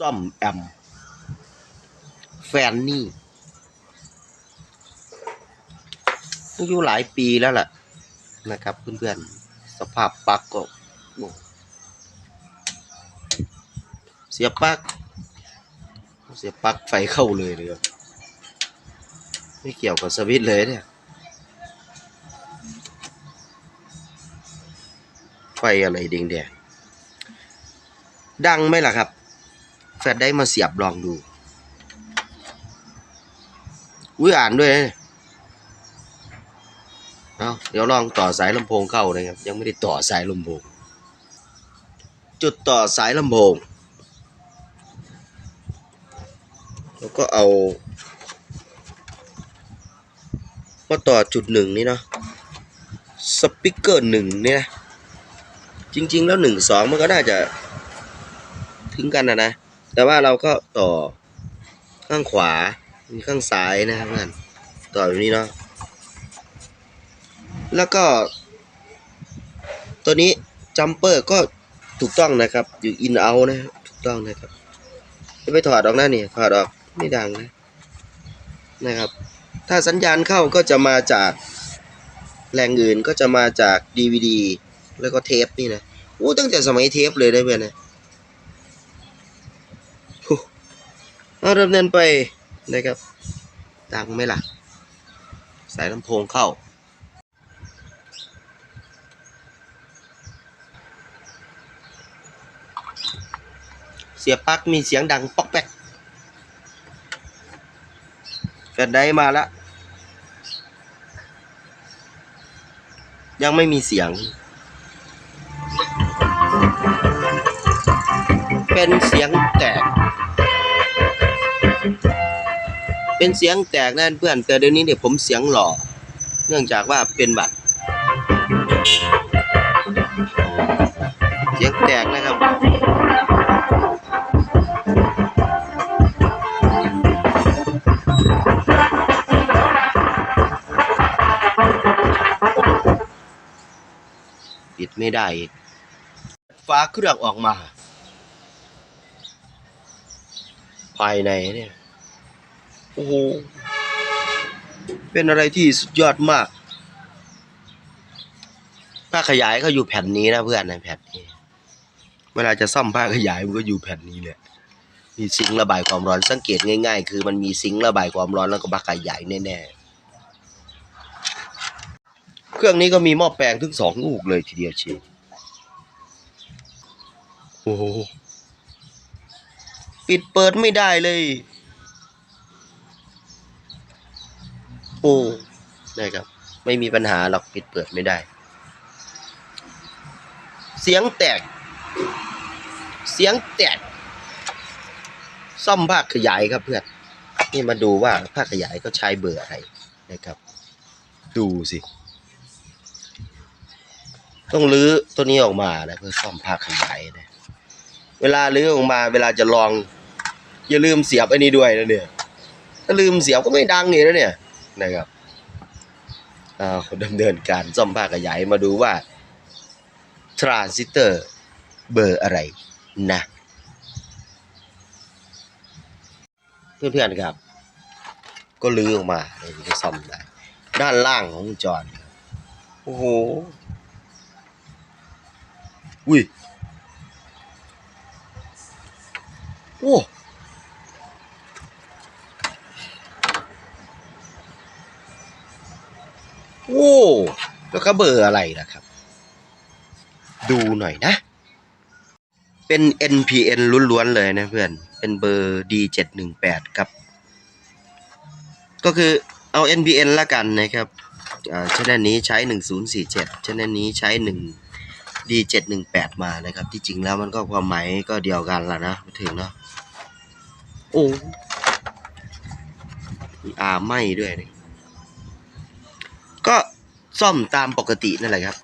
ซ่อมแอม แฟนนี่อยู่หลายปีแล้วล่ะ นะครับเพื่อนๆ สภาพปลั๊กก็เสียปลั๊กเสียปลั๊กไฟเข้าเลยเลยไม่เกี่ยวกับสวิตเลยเนี่ย ไฟอะไรแดงๆดังไหมล่ะครับ แฟลชได้มาเสียบลองดู อุ้ยอ่านด้วยนะเอาเดี๋ยวลองต่อสายลำโพงเข้านะครับ ยังไม่ได้ต่อสายลำโพง จุดต่อสายลำโพง แล้วก็เอามาต่อจุดหนึ่งนี่เนาะสปิเกอร์หนึ่งเนี่ย จริง ๆ แล้วหนึ่งสองมันก็น่าจะถึงกันนะนะ แต่ว่าเราก็ต่อข้างขวามีข้างซ้ายนะครับเพื่นต่ออยู่นี่เนาะแล้วก็ ตัวนี้จัมเปอร์ก็ถูกต้องนะครับอยู่อินเอานะถูกต้องนะครับจะไปถอดออกหน้านี่ถอดออกไม่ดังนะนะครับ ถ้าสัญญาณเข้าก็จะมาจากแหล่งอื่นก็จะมาจาก DVD แล้วก็เทปนี่นะโอ้ตั้งแต่สมัยเทปเลยได้เพื่อนนะ เอาดำเนินไปนะครับดังไหมล่ะ สายลำโพงเข้า เสียบปลั๊กมีเสียงดังป๊อกแป๊กแฟลชไดรฟ์มาแล้ว ยังไม่มีเสียง เป็นเสียงแตก เป็นเสียงแตกนั่นเพื่อนแต่เดี๋ยวนี้เนี่ยผมเสียงหล่อ เนื่องจากว่าเป็นบัตรเสียงแตกนะครับปิดไม่ได้อีกฟ้าเครื่องออกมา ภายในเนี่ย โอ้โห เป็นอะไรที่สุดยอดมาก ผ้าขยายก็อยู่แผ่นนี้นะเพื่อนในแผ่นนี้ เวลาจะซ่อมผ้าขยายมันก็อยู่แผ่นนี้แหละ มีซิงระบายความร้อนสังเกตง่าย ๆ คือมันมีซิงระบายความร้อนแล้วก็ผ้าขยายแน่ๆ เครื่องนี้ก็มีหม้อแปลงถึงสองลูกเลยทีเดียวเชียวโอ้โหปิดเปิดไม่ได้เลย โอ้นะครับ ไม่มีปัญหาหรอกปิดเปิดไม่ได้ เสียงแตก เสียงแตก ซ่อมภาคขยายครับเพื่อนนี่มาดูว่าภาคขยายก็ใช้เบอร์อะไรนะครับ ดูสิต้องรื้อตัวนี้ออกมานะเพื่อซ่อมภาคขยายนะเวลารื้อออกมา เวลาจะลอง อย่าลืมเสียบไอ้นี้ด้วยนะเนี่ย ถ้าลืมเสียบก็ไม่ดังนี่นะเนี่ย นะครับเอาดำเนินการซ่อมภาคขยายมาดูว่าทรานซิสเตอร์เบอร์อะไรนะ เพื่อนๆครับ ก็ลื้อออกมาเดี๋ยวจะซ่อมได้ด้านล่างของจรครับโอ้โห อุ้ย โอ้ โอ้แล้วก็เบอร์อะไรนะครับ ดูหน่อยนะ เป็น NPN ล้วนๆเลยนะเพื่อน เป็นเบอร์ D718 ครับ ก็คือเอา NPN ละกันนะครับอ่าชแนลนี้ใช้ 1047ชแนลนี้ใช้ 1 D718 มานะครับ ที่จริงแล้วมันก็ความหมายก็เดียวกันละนะไม่ถึงเนาะโอ้มีอาไม้ด้วยนี่ ก็ซ่อมตามปกตินั่นแหละครับ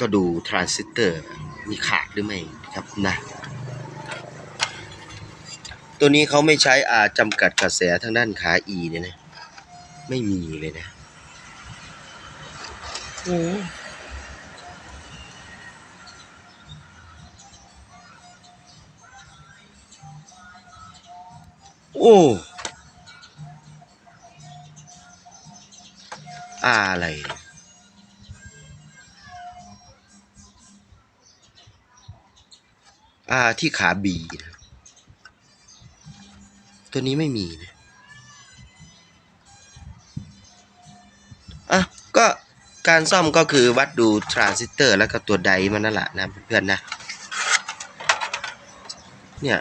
ก็ดูทรานซิสเตอร์มีขาดหรือไม่ครับนะ ตัวนี้เขาไม่ใช้อาจำกัดกระแสทางด้านขา E เนี่ยนะ ไม่มีเลยนะโอ้โอ้ อะไรเนี่ยอ่าที่ขาบีนะตัวนี้ไม่มีนะอะ ก็การซ่อมก็คือวัดดูทรานซิสเตอร์แล้วก็ตัวไดมันนั่นแหละนะเพื่อนๆนะ เนี่ย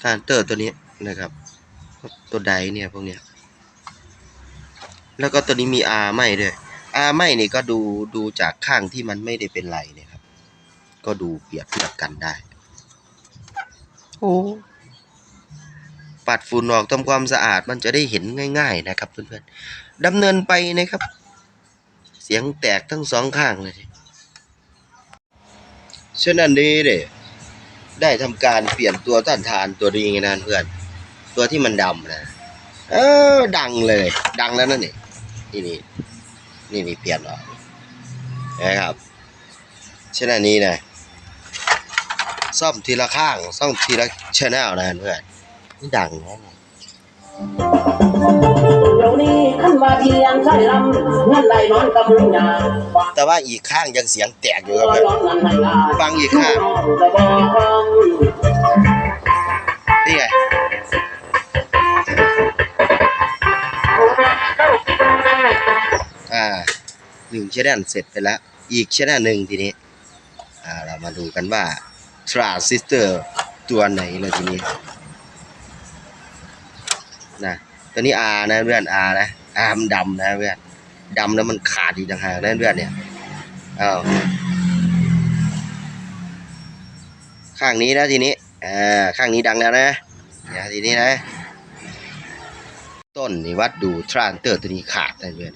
ทรานซิสเตอร์ตัวนี้นะครับ ตัวไดเนี่ยพวกเนี้ย แล้วก็ตัวนี้มี R ไม่ด้วย R ไม่นี่ก็ดูดูจากข้างที่มันไม่ได้เป็นไรเนี่ยครับ ก็ดูเปรียบเทียบกันได้ โอ้ปัดฝุ่นออกทำความสะอาดมันจะได้เห็นง่าย ๆ นะครับเพื่อนๆดำเนินไปนะครับ เสียงแตกทั้งสองข้างเลยฉะนั้นนี้เนี่ยได้ทำการเปลี่ยนตัวต้านทานตัวนี้ไงนะเพื่อน ตัวที่มันดำนะ เออดังเลย ดังแล้วนั่นนี่ นี่นี่นี่นี่เปลี่ยนออกนะครับฉะนั้นนี้นะซ่อมทีละข้างซ่อมทีละชแนลนะเพื่อนนี่ดังนะเนี่ยเดี๋ยวนี้ขันว่าเทียงใช่ลำเงินไหลนอนกับมุญญาว่าแต่ว่าอีกข้างยังเสียงแตกอยู่ครับร้เพื่อนอนนั้นให้ลาฟังอีกข้างจะบอกฟังนี่ไง หนึ่งชแนลเสร็จไปแล้ว อีกชแนลหนึ่งทีนี้เรามาดูกันว่าทรานซิสเตอร์ตัวไหนเลยทีนี้นะตัวนี้ R นะเพื่อน R นะ R มันดำนะเพื่อนดำแล้วมันขาดอีกต่างหากนะเพื่อนเนี่ยอ้าวข้างนี้นะทีนี้อ่าข้างนี้ดังแล้วนะเนี่ยทีนี้นะ ต้นนี่วัดดูทรานเตอร์ตัวนี้ขาดนะเพื่อน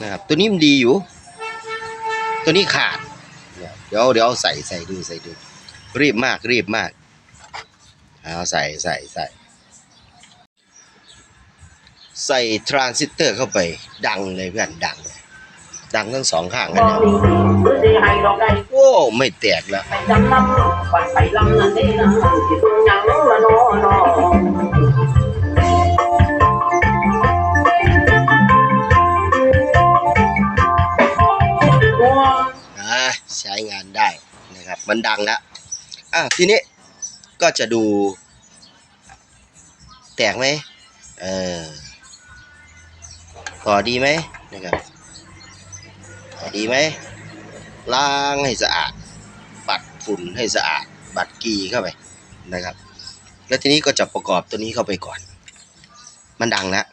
นะครับ ตัวนี้มันดีอยู่ ตัวนี้ขาดเนี่ยเดี๋ยวเดี๋ยวใส่ใส่ดูใส่ดู รีบมากรีบมาก เอาใส่ใส่ใส่ ใส่ทรานซิสเตอร์เข้าไป ดังเลยเพื่อนดังเลยดังทั้งสองข้างเลยนะดีหรือสิให้ดอกใดโอ้ ไม่แตกแล้ว มันดังแล้วอะทีนี้ก็จะดู แตกไหมเออต่อดีไหมนะครับต่อดีไหมล้างให้สะอาด ปัดฝุ่นให้สะอาด บัดกีเข้าไปนะครับ แล้วทีนี้ก็จะประกอบตัวนี้เข้าไปก่อน มันดังแล้ว